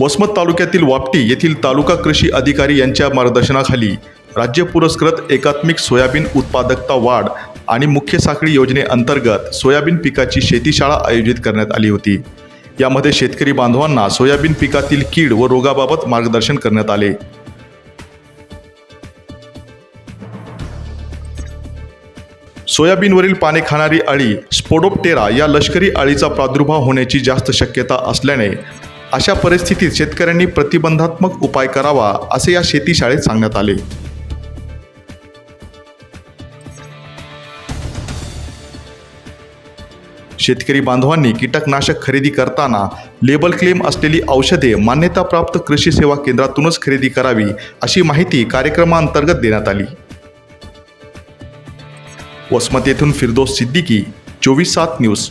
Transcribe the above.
वसमत तालुक्यातील वापटी येथील तालुका कृषी अधिकारी यांच्या मार्गदर्शनाखाली राज्य पुरस्कृत एकात्मिक सोयाबीन उत्पादकता वाढ आणि मुख्य साखळी योजनेअंतर्गत सोयाबीन पिकाची शेतीशाळा आयोजित करण्यात आली होती. यामध्ये शेतकरी बांधवांना सोयाबीन पिकातील कीड व रोगाबाबत मार्गदर्शन करण्यात आले. सोयाबीनवरील पाने खाणारी अळी स्पोडोप्टेरा या लष्करी अळीचा प्रादुर्भाव होण्याची जास्त शक्यता असल्याने अशा परिस्थितीत शेतकऱ्यांनी प्रतिबंधात्मक उपाय करावा असे या शेती शाळेत सांगण्यात आले. शेतकरी बांधवांनी कीटकनाशक खरेदी करताना लेबल क्लेम असलेली औषधे मान्यताप्राप्त कृषी सेवा केंद्रातूनच खरेदी करावी अशी माहिती कार्यक्रमाअंतर्गत देण्यात आली. वसमत येथून फिरदोस सिद्दीकी चोवीस सात न्यूज.